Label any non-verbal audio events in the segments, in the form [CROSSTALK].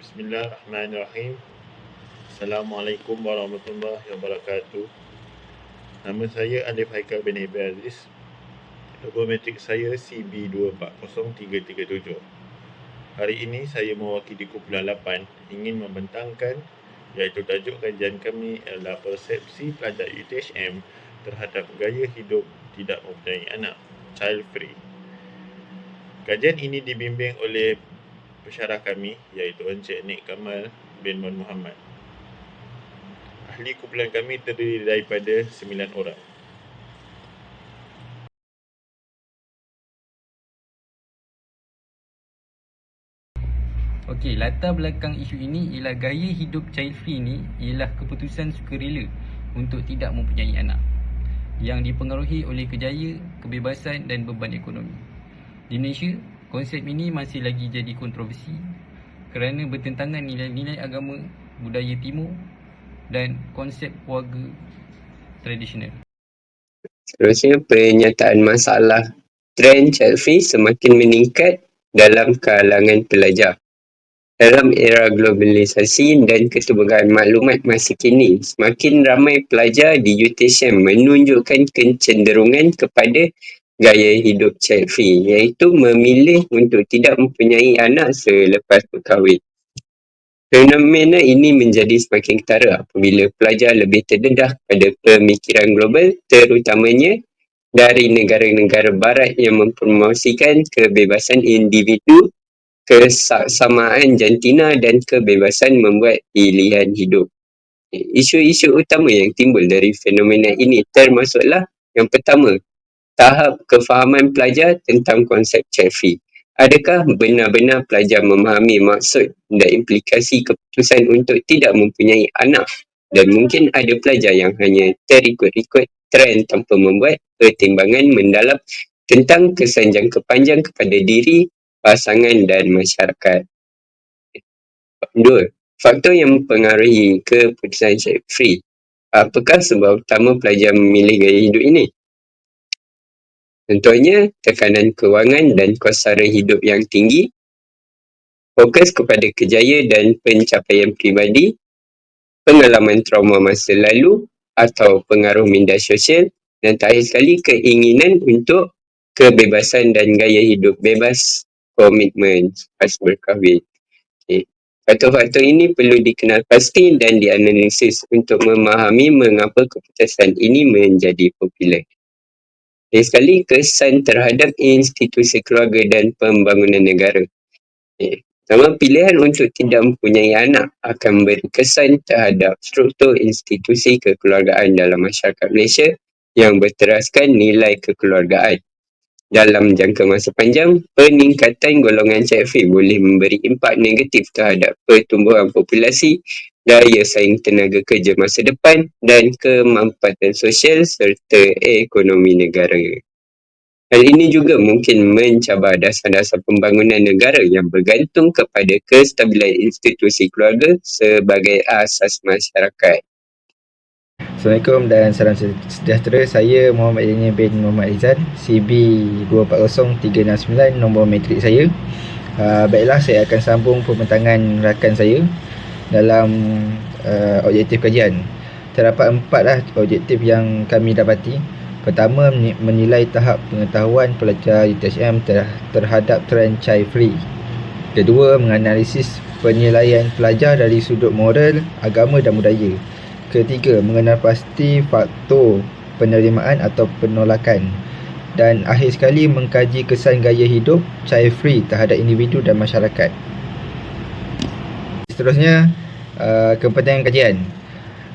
Bismillahirrahmanirrahim. Assalamualaikum warahmatullahi wabarakatuh. Nama saya Alif Haikal bin Ibi Aziz. Logometrik saya CB240337. Hari ini saya mewakili kumpulan 8 ingin membentangkan iaitu tajuk kajian kami adalah persepsi pelajar UTHM terhadap gaya hidup tidak mempunyai anak, child free. Kajian ini dibimbing oleh pensyarah kami iaitu Encik Nik Kamal bin Mun Muhammad. Ahli kumpulan kami terdiri daripada 9 orang. Okey, latar belakang isu ini ialah gaya hidup child free ni ialah keputusan sukarela untuk tidak mempunyai anak yang dipengaruhi oleh kejaya, kebebasan dan beban ekonomi. Di Malaysia, konsep ini masih lagi jadi kontroversi kerana bertentangan nilai-nilai agama, budaya timur dan konsep keluarga tradisional. Seterusnya, pernyataan masalah trend child semakin meningkat dalam kalangan pelajar. Dalam era globalisasi dan keterbukaan maklumat masa kini, semakin ramai pelajar di UTSM menunjukkan kecenderungan kepada gaya hidup child iaitu memilih untuk tidak mempunyai anak selepas berkahwin. Fenomena ini menjadi semakin ketara apabila pelajar lebih terdedah pada pemikiran global terutamanya dari negara-negara barat yang mempromosikan kebebasan individu kesamaan jantina dan kebebasan membuat pilihan hidup. Isu-isu utama yang timbul dari fenomena ini termasuklah yang pertama, tahap kefahaman pelajar tentang konsep free. Adakah benar-benar pelajar memahami maksud dan implikasi keputusan untuk tidak mempunyai anak? Dan mungkin ada pelajar yang hanya terikut-ikut trend tanpa membuat pertimbangan mendalam tentang kesan jangka panjang kepada diri pasangan dan masyarakat. Dua, faktor yang mempengaruhi keputusan child free. Apakah sebab utama pelajar memilih gaya hidup ini? Contohnya, tekanan kewangan dan kos sara hidup yang tinggi, fokus kepada kejayaan dan pencapaian pribadi, pengalaman trauma masa lalu atau pengaruh media sosial dan terakhir sekali keinginan untuk kebebasan dan gaya hidup bebas komitmen pas berkahwin. Okay. Faktor-faktor ini perlu dikenal pasti dan dianalisis untuk memahami mengapa keputusan ini menjadi popular. Dan sekali kesan terhadap institusi keluarga dan pembangunan negara. Okay. Pertama, pilihan untuk tidak mempunyai anak akan memberi kesan terhadap struktur institusi kekeluargaan dalam masyarakat Malaysia yang berteraskan nilai kekeluargaan dalam jangka masa panjang, peningkatan golongan CFA boleh memberi impak negatif terhadap pertumbuhan populasi, daya saing tenaga kerja masa depan dan kemampatan sosial serta ekonomi negara. Hal ini juga mungkin mencabar dasar-dasar pembangunan negara yang bergantung kepada kestabilan institusi keluarga sebagai asas masyarakat. Assalamualaikum dan salam sejahtera. Saya Muhammad Daniel bin Muhammad Izan, CB240369 nombor matrik saya. Uh, baiklah, saya akan sambung pembentangan rakan saya dalam uh, objektif kajian. Terdapat empat lah objektif yang kami dapati. Pertama, menilai tahap pengetahuan pelajar UTHM ter- terhadap child free. Kedua, menganalisis penilaian pelajar dari sudut moral, agama dan budaya. Ketiga, mengenal pasti faktor penerimaan atau penolakan. Dan akhir sekali, mengkaji kesan gaya hidup child free terhadap individu dan masyarakat. Seterusnya, uh, kepentingan kajian.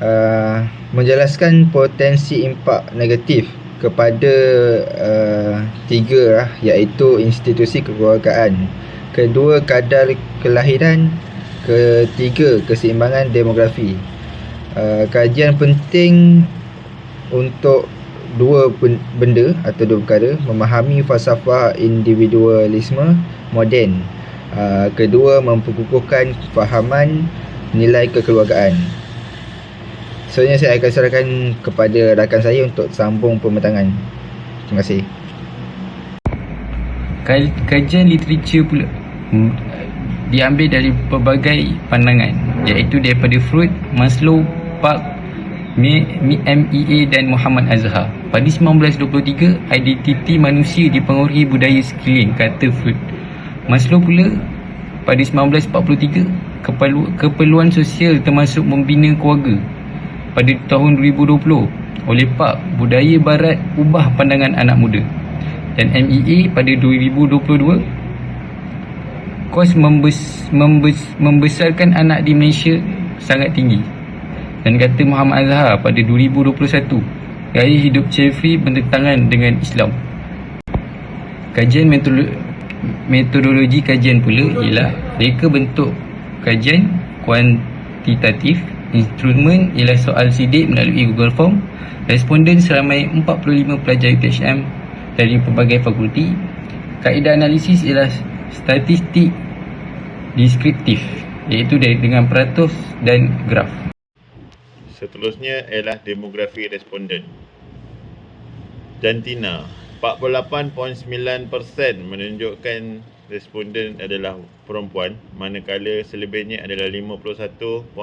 Uh, menjelaskan potensi impak negatif kepada uh, tiga lah, iaitu institusi kekeluargaan. Kedua, kadar kelahiran. Ketiga, keseimbangan demografi. Uh, kajian penting untuk dua benda atau dua perkara memahami falsafah individualisme moden uh, kedua memperkukuhkan fahaman nilai kekeluargaan seterusnya saya akan serahkan kepada rakan saya untuk sambung pembentangan terima kasih kajian literature pula diambil dari pelbagai pandangan iaitu daripada Freud, Maslow, Park, MEA dan Muhammad Azhar. Pada 1923, identiti manusia dipengaruhi budaya sekeliling, kata Freud. Maslow pula pada 1943, keperlu- keperluan sosial termasuk membina keluarga. Pada tahun 2020, oleh Park, budaya barat ubah pandangan anak muda. Dan MEA pada 2022, kos membes, membes, membesarkan anak di Malaysia sangat tinggi. Dan kata Muhammad Azhar pada 2021, gaya hidup Jeffrey bertentangan dengan Islam. Kajian metodologi, metodologi kajian pula ialah reka bentuk kajian kuantitatif, instrumen ialah soal sidik melalui Google Form, responden seramai 45 pelajar UTHM dari pelbagai fakulti, kaedah analisis ialah statistik deskriptif iaitu dengan peratus dan graf. Seterusnya ialah demografi responden. Jantina, 48.9% menunjukkan responden adalah perempuan manakala selebihnya adalah 51.1%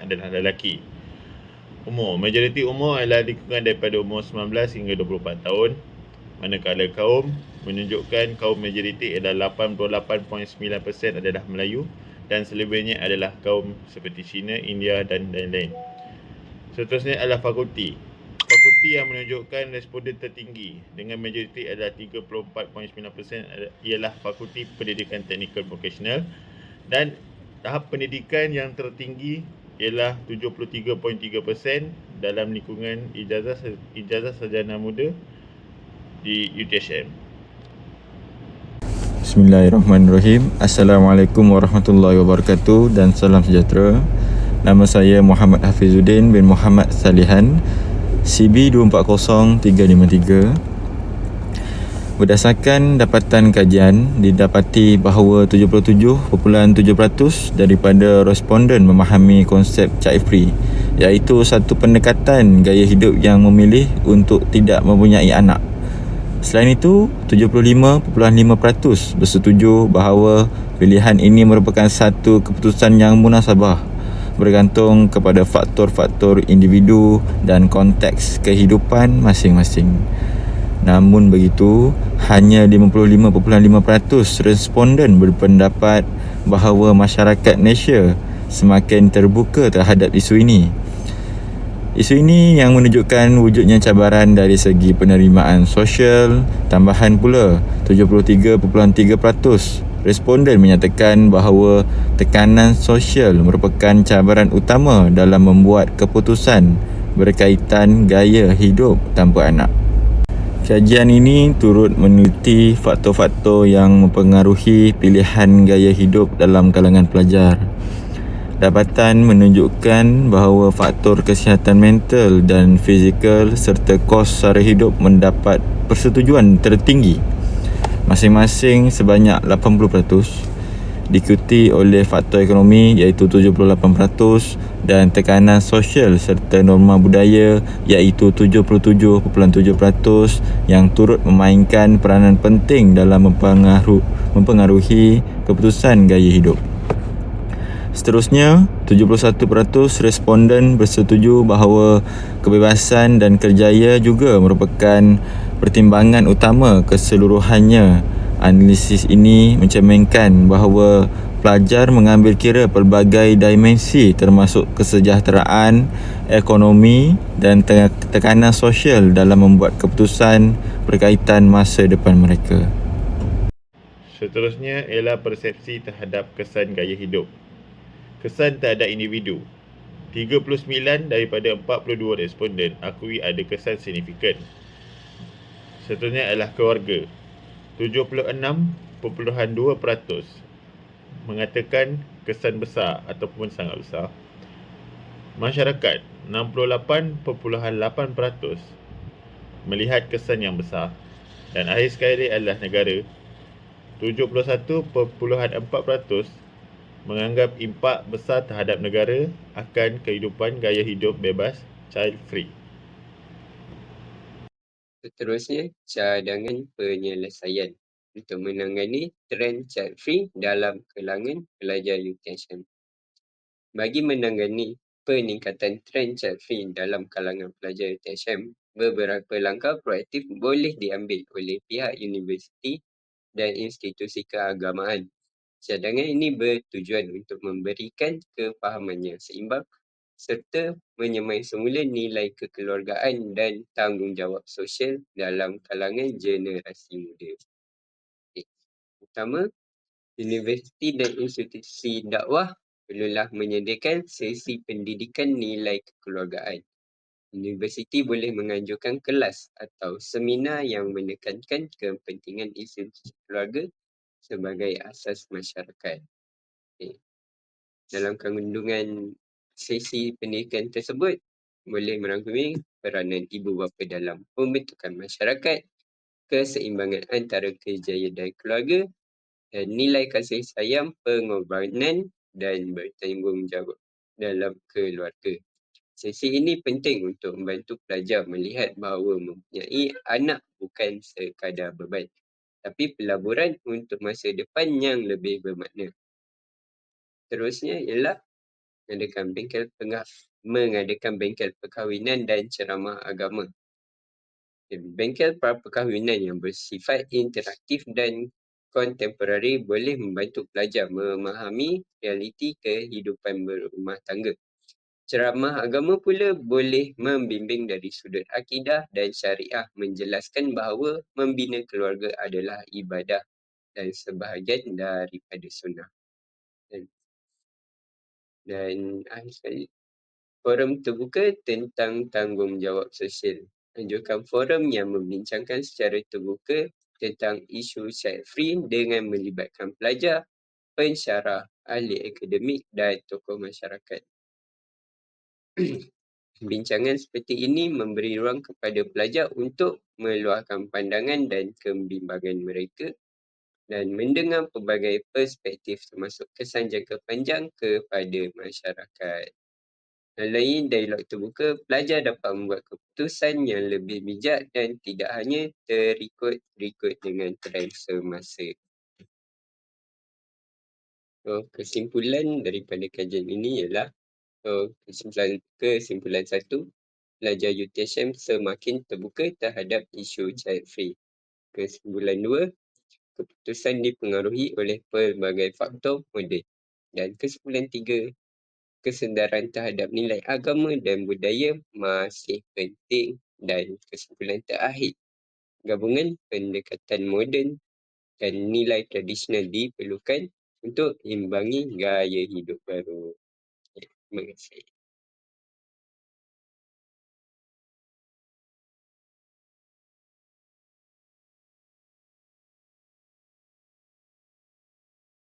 adalah lelaki. Umur, majoriti umur adalah lingkungan daripada umur 19 hingga 24 tahun manakala kaum menunjukkan kaum majoriti adalah 88.9% adalah Melayu dan selebihnya adalah kaum seperti Cina, India dan lain-lain. Seterusnya adalah fakulti. Fakulti yang menunjukkan responden tertinggi dengan majoriti adalah 34.9% ialah Fakulti Pendidikan Teknikal Vocational dan tahap pendidikan yang tertinggi ialah 73.3% dalam lingkungan ijazah ijazah sarjana muda di UTHM. Bismillahirrahmanirrahim. Assalamualaikum warahmatullahi wabarakatuh dan salam sejahtera. Nama saya Muhammad Hafizuddin bin Muhammad Salihan, CB 240353. Berdasarkan dapatan kajian, didapati bahawa 77.7% daripada responden memahami konsep child free iaitu satu pendekatan gaya hidup yang memilih untuk tidak mempunyai anak. Selain itu, 75.5% bersetuju bahawa pilihan ini merupakan satu keputusan yang munasabah bergantung kepada faktor-faktor individu dan konteks kehidupan masing-masing. Namun begitu, hanya 55.5% responden berpendapat bahawa masyarakat Malaysia semakin terbuka terhadap isu ini. Isu ini yang menunjukkan wujudnya cabaran dari segi penerimaan sosial, tambahan pula 73.3% responden menyatakan bahawa tekanan sosial merupakan cabaran utama dalam membuat keputusan berkaitan gaya hidup tanpa anak. Kajian ini turut meneliti faktor-faktor yang mempengaruhi pilihan gaya hidup dalam kalangan pelajar. Dapatan menunjukkan bahawa faktor kesihatan mental dan fizikal serta kos sara hidup mendapat persetujuan tertinggi masing-masing sebanyak 80% diikuti oleh faktor ekonomi iaitu 78% dan tekanan sosial serta norma budaya iaitu 77.7% yang turut memainkan peranan penting dalam mempengaruhi, keputusan gaya hidup. Seterusnya, 71% responden bersetuju bahawa kebebasan dan kerjaya juga merupakan pertimbangan utama keseluruhannya. Analisis ini mencerminkan bahawa pelajar mengambil kira pelbagai dimensi termasuk kesejahteraan, ekonomi dan tekanan sosial dalam membuat keputusan berkaitan masa depan mereka. Seterusnya ialah persepsi terhadap kesan gaya hidup. Kesan terhadap individu. 39 daripada 42 responden akui ada kesan signifikan. Seterusnya adalah keluarga. 76.2% mengatakan kesan besar ataupun sangat besar. Masyarakat 68.8% melihat kesan yang besar. Dan akhir sekali adalah negara 71.4% menganggap impak besar terhadap negara akan kehidupan gaya hidup bebas child free. Seterusnya, cadangan penyelesaian. untuk menangani trend child free dalam kalangan pelajar UTSM. Bagi menangani peningkatan trend child free dalam kalangan pelajar UTSM, beberapa langkah proaktif boleh diambil oleh pihak universiti dan institusi keagamaan. Cadangan ini bertujuan untuk memberikan kefahaman yang seimbang serta menyemai semula nilai kekeluargaan dan tanggungjawab sosial dalam kalangan generasi muda. Okay. Pertama, universiti dan institusi dakwah perlulah menyediakan sesi pendidikan nilai kekeluargaan. Universiti boleh menganjurkan kelas atau seminar yang menekankan kepentingan institusi keluarga sebagai asas masyarakat. Okay. Dalam kandungan sesi pendidikan tersebut boleh merangkumi peranan ibu bapa dalam pembentukan masyarakat, keseimbangan antara kerjaya dan keluarga, dan nilai kasih sayang, pengorbanan dan bertanggungjawab dalam keluarga. Sesi ini penting untuk membantu pelajar melihat bahawa mempunyai anak bukan sekadar beban, tapi pelaburan untuk masa depan yang lebih bermakna. Terusnya ialah mengadakan bengkel pengah, mengadakan bengkel perkahwinan dan ceramah agama. Bengkel perkahwinan yang bersifat interaktif dan kontemporari boleh membantu pelajar memahami realiti kehidupan berumah tangga. Ceramah agama pula boleh membimbing dari sudut akidah dan syariah menjelaskan bahawa membina keluarga adalah ibadah dan sebahagian daripada sunnah. Dan dan akhir sekali, forum terbuka tentang tanggungjawab sosial. Anjurkan forum yang membincangkan secara terbuka tentang isu child free dengan melibatkan pelajar, pensyarah, ahli akademik dan tokoh masyarakat. [CLEARS THROAT] Bincangan seperti ini memberi ruang kepada pelajar untuk meluahkan pandangan dan kebimbangan mereka dan mendengar pelbagai perspektif termasuk kesan jangka panjang kepada masyarakat. Melalui dialog terbuka, pelajar dapat membuat keputusan yang lebih bijak dan tidak hanya terikut-ikut dengan trend semasa. So, kesimpulan daripada kajian ini ialah so, kesimpulan, kesimpulan satu, pelajar UTSM semakin terbuka terhadap isu child free. Kesimpulan dua, keputusan dipengaruhi oleh pelbagai faktor moden. Dan kesimpulan tiga, kesedaran terhadap nilai agama dan budaya masih penting. Dan kesimpulan terakhir, gabungan pendekatan moden dan nilai tradisional diperlukan untuk imbangi gaya hidup baru. Terima kasih.